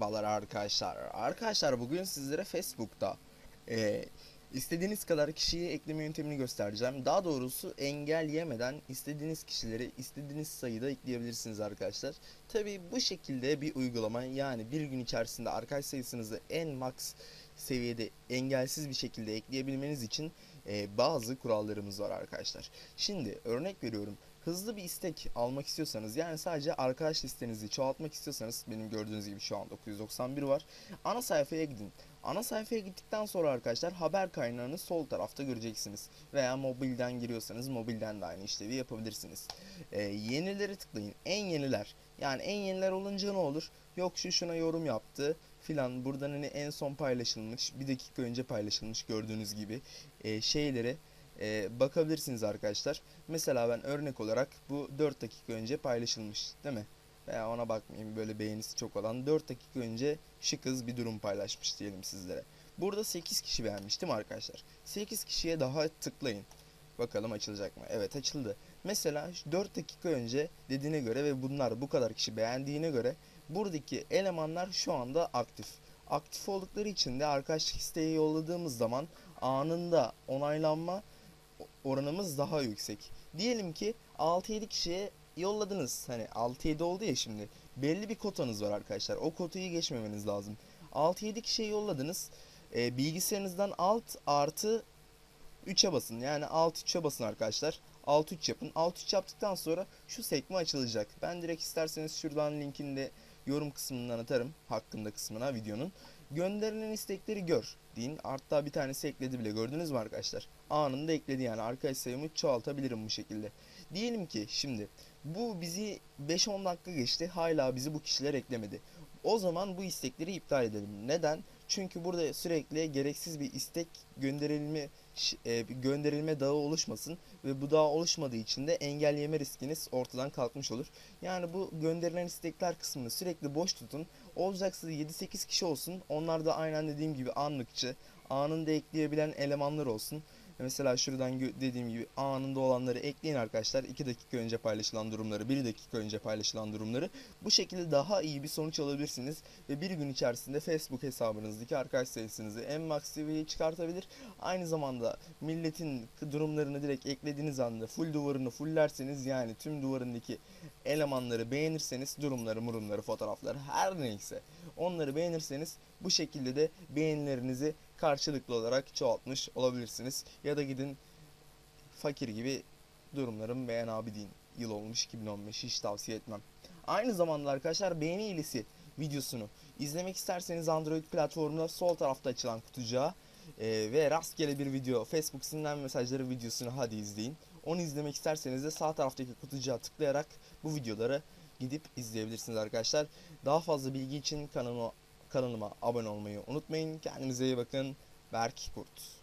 Merhabalar arkadaşlar. Arkadaşlar bugün sizlere Facebook'ta e, istediğiniz kadar kişiyi ekleme yöntemini göstereceğim. Daha doğrusu engel yemeden istediğiniz kişileri istediğiniz sayıda ekleyebilirsiniz arkadaşlar. Tabi bu şekilde bir uygulama yani bir gün içerisinde arkadaş sayısınızı en max seviyede engelsiz bir şekilde ekleyebilmeniz için e, bazı kurallarımız var arkadaşlar. Şimdi örnek veriyorum hızlı bir istek almak istiyorsanız yani sadece arkadaş listenizi çoğaltmak istiyorsanız benim gördüğünüz gibi şu an 991 var. Ana sayfaya gidin. Ana sayfaya gittikten sonra arkadaşlar haber kaynağını sol tarafta göreceksiniz. Veya mobilden giriyorsanız mobilden de aynı işlevi yapabilirsiniz. Ee, yenileri tıklayın. En yeniler. Yani en yeniler olunca ne olur? Yok şu şuna yorum yaptı filan. Buradan hani en son paylaşılmış, bir dakika önce paylaşılmış gördüğünüz gibi e, şeyleri e, bakabilirsiniz arkadaşlar. Mesela ben örnek olarak bu 4 dakika önce paylaşılmış değil mi? Veya ona bakmayayım böyle beğenisi çok olan 4 dakika önce şu kız bir durum paylaşmış diyelim sizlere. Burada 8 kişi beğenmiş değil mi arkadaşlar? 8 kişiye daha tıklayın. Bakalım açılacak mı? Evet açıldı. Mesela 4 dakika önce dediğine göre ve bunlar bu kadar kişi beğendiğine göre buradaki elemanlar şu anda aktif. Aktif oldukları için de arkadaşlık isteği yolladığımız zaman anında onaylanma oranımız daha yüksek. Diyelim ki 6-7 kişiye yolladınız. Hani 6-7 oldu ya şimdi. Belli bir kotanız var arkadaşlar. O kotayı geçmemeniz lazım. 6-7 kişiye yolladınız. E, bilgisayarınızdan alt artı 3'e basın. Yani alt 3'e basın arkadaşlar. Alt 3 yapın. Alt 3 yaptıktan sonra şu sekme açılacak. Ben direkt isterseniz şuradan linkini de yorum kısmından atarım. Hakkında kısmına videonun. Gönderilen istekleri gör deyin. Hatta bir tanesi ekledi bile gördünüz mü arkadaşlar? Anında ekledi yani arkadaş sayımı çoğaltabilirim bu şekilde. Diyelim ki şimdi bu bizi 5-10 dakika geçti hala bizi bu kişiler eklemedi. O zaman bu istekleri iptal edelim. Neden? Çünkü burada sürekli gereksiz bir istek gönderilme e, gönderilme dağı oluşmasın ve bu dağ oluşmadığı için de engelleme riskiniz ortadan kalkmış olur. Yani bu gönderilen istekler kısmını sürekli boş tutun. Olacaksa 7-8 kişi olsun. Onlar da aynen dediğim gibi anlıkçı, anında ekleyebilen elemanlar olsun. Mesela şuradan dediğim gibi anında olanları ekleyin arkadaşlar. 2 dakika önce paylaşılan durumları, 1 dakika önce paylaşılan durumları. Bu şekilde daha iyi bir sonuç alabilirsiniz. Ve bir gün içerisinde Facebook hesabınızdaki arkadaş sayısınızı en max seviyeye çıkartabilir. Aynı zamanda milletin durumlarını direkt eklediğiniz anda full duvarını fulllerseniz yani tüm duvarındaki elemanları beğenirseniz durumları, murumları, fotoğrafları her neyse onları beğenirseniz bu şekilde de beğenilerinizi karşılıklı olarak çoğaltmış olabilirsiniz. Ya da gidin fakir gibi durumlarım beğen abi deyin. Yıl olmuş 2015 hiç tavsiye etmem. Aynı zamanda arkadaşlar beğeni ilisi videosunu izlemek isterseniz Android platformunda sol tarafta açılan kutucuğa e, ve rastgele bir video Facebook sinirlen mesajları videosunu hadi izleyin. Onu izlemek isterseniz de sağ taraftaki kutucuğa tıklayarak bu videoları gidip izleyebilirsiniz arkadaşlar. Daha fazla bilgi için kanalıma kanalıma abone olmayı unutmayın. Kendinize iyi bakın. Berk Kurt.